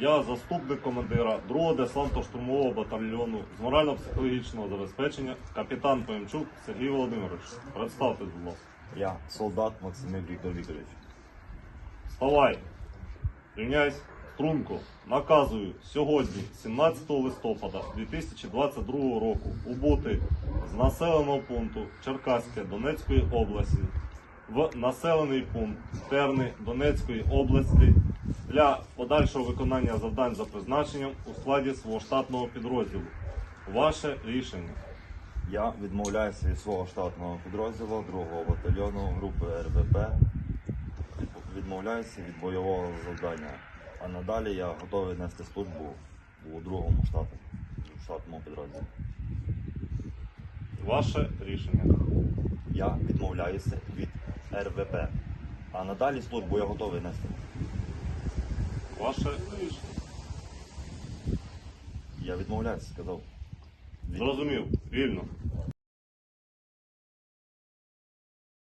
Я заступник командира 2-го десантно-штурмового батальйону з морально-психологічного забезпечення капітан Поємчук Сергій Володимирович. Представте, будь ласка. Я солдат Максимир Віктор Вікторович. Вставай. Рівняйсь. Струнко. Наказую сьогодні, 17 листопада 2022 року, убути з населеного пункту Черкаське Донецької області в населений пункт Терни Донецької області для подальшого виконання завдань за призначенням у складі свого штатного підрозділу. Ваше рішення. Я відмовляюся від свого штатного підрозділу 2-го батальйону групи РВП. Відмовляюся від бойового завдання. А надалі я готовий нести службу у другому штату, штатному підрозділі. Ваше рішення. Я відмовляюся від РВП. А надалі службу я готовий нести. Ваше рішення. Я відмовляюся, сказав. Зрозумів. Вільно.